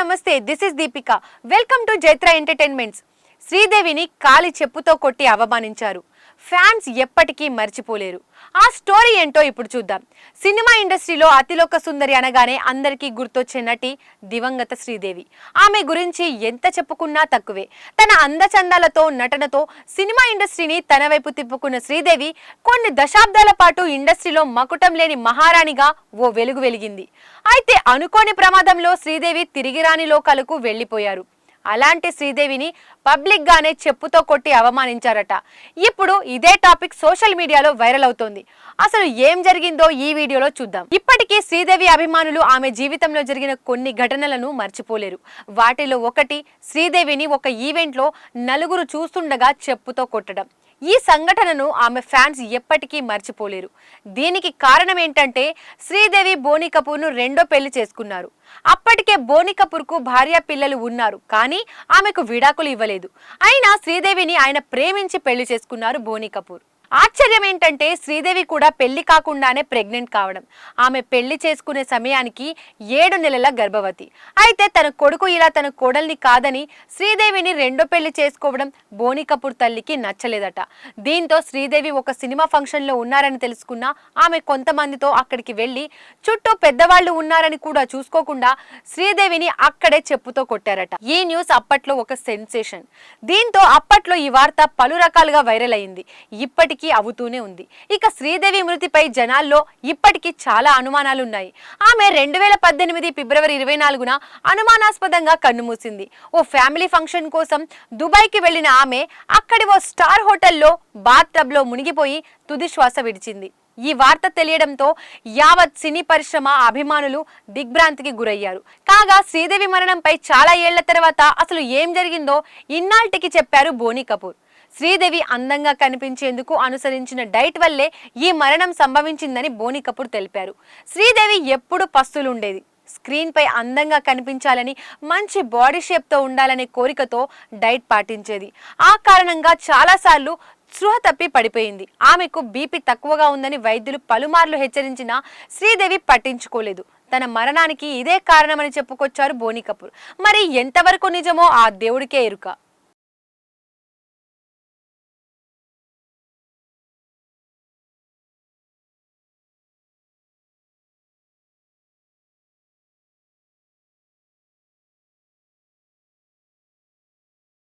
నమస్తే. This is Deepika welcome to Jaitra entertainments శ్రీదేవిని కాలి చెప్పుతో కొట్టి అవమానించారు. ఫ్యాన్స్ ఎప్పటికీ మర్చిపోలేరు. ఆ స్టోరీ ఏంటో ఇప్పుడు చూద్దాం. సినిమా ఇండస్ట్రీలో అతిలోక సుందరి అనగానే అందరికీ గుర్తొచ్చే నటి దివంగత శ్రీదేవి. ఆమె గురించి ఎంత చెప్పుకున్నా తక్కువే. తన అందచందాలతో నటనతో సినిమా ఇండస్ట్రీని తన వైపు తిప్పుకున్న శ్రీదేవి కొన్ని దశాబ్దాల పాటు ఇండస్ట్రీలో మకుటం లేని మహారాణిగా ఓ వెలుగు వెలిగింది. అయితే అనుకోని ప్రమాదంలో శ్రీదేవి తిరిగిరాని లోకాలకు వెళ్ళిపోయారు. అలాంటి శ్రీదేవిని పబ్లిక్ గానే చెప్పుతో కొట్టి అవమానించారట. ఇప్పుడు ఇదే టాపిక్ సోషల్ మీడియాలో వైరల్ అవుతోంది. అసలు ఏం జరిగిందో ఈ వీడియోలో చూద్దాం. ఇప్పటికీ శ్రీదేవి అభిమానులు ఆమె జీవితంలో జరిగిన కొన్ని ఘటనలను మర్చిపోలేరు. వాటిలో ఒకటి శ్రీదేవిని ఒక ఈవెంట్లో నలుగురు చూస్తుండగా చెప్పుతో కొట్టడం. ఈ సంఘటనను ఆమె ఫ్యాన్స్ ఎప్పటికీ మర్చిపోలేరు. దీనికి కారణం ఏంటంటే శ్రీదేవి బోని కపూర్ను రెండో పెళ్ళి చేసుకున్నారు. అప్పటికే బోని కపూర్కు భార్య పిల్లలు ఉన్నారు కానీ ఆమెకు విడాకులు ఇవ్వలేదు. అయినా శ్రీదేవిని ఆయన ప్రేమించి పెళ్ళి చేసుకున్నారు బోని కపూర్. ఆశ్చర్యం ఏంటంటే శ్రీదేవి కూడా పెళ్ళి కాకుండానే ప్రెగ్నెంట్ కావడం. ఆమె పెళ్ళి చేసుకునే సమయానికి ఏడు నెలల గర్భవతి. అయితే తన కొడుకు ఇలా తన కోడల్ని కాదని శ్రీదేవిని రెండో పెళ్ళి చేసుకోవడం బోని కపూర్ తల్లికి నచ్చలేదట. దీంతో శ్రీదేవి ఒక సినిమా ఫంక్షన్లో ఉన్నారని తెలుసుకున్న ఆమె కొంతమందితో అక్కడికి వెళ్ళి చుట్టూ పెద్దవాళ్ళు ఉన్నారని కూడా చూసుకోకుండా శ్రీదేవిని అక్కడే చెప్పుతో కొట్టారట. ఈ న్యూస్ అప్పట్లో ఒక సెన్సేషన్. దీంతో అప్పట్లో ఈ వార్త పలు రకాలుగా వైరల్ అయింది. ఇప్పటికీ అవుతూనే ఉంది. ఇక శ్రీదేవి మృతిపై జనాల్లో ఇప్పటికీ చాలా అనుమానాలు ఉన్నాయి ఆమె రెండు వేల పద్దెనిమిది ఫిబ్రవరి ఇరవై నాలుగున అనుమానాస్పదంగా కన్నుమూసింది. ఓ ఫ్యామిలీ ఫంక్షన్ కోసం దుబాయ్కి వెళ్ళిన ఆమె అక్కడి ఓ స్టార్ హోటల్లో బాత్ టబ్లో మునిగిపోయి తుది శ్వాస విడిచింది. ఈ వార్త తెలియడంతో యావత్ సినీ పరిశ్రమ అభిమానులు దిగ్భ్రాంతికి గురయ్యారు. కాగా శ్రీదేవి మరణంపై చాలా ఏళ్ళ తర్వాత అసలు ఏం జరిగిందో ఇన్నాళ్టికి చెప్పారు బోని కపూర్. శ్రీదేవి అందంగా కనిపించేందుకు అనుసరించిన డైట్ వల్లే ఈ మరణం సంభవించిందని బోని కపూర్ తెలిపారు. శ్రీదేవి ఎప్పుడు పస్తులుండేది? స్క్రీన్పై అందంగా కనిపించాలని మంచి బాడీ షేప్తో ఉండాలనే కోరికతో డైట్ పాటించేది. ఆ కారణంగా చాలాసార్లు స్పృహ తప్పి పడిపోయింది. ఆమెకు బీపీ తక్కువగా ఉందని వైద్యులు పలుమార్లు హెచ్చరించినా శ్రీదేవి పట్టించుకోలేదు. తన మరణానికి ఇదే కారణమని చెప్పుకొచ్చారు బోని కపూర్. మరి ఎంతవరకు నిజమో ఆ దేవుడికే ఎరుక.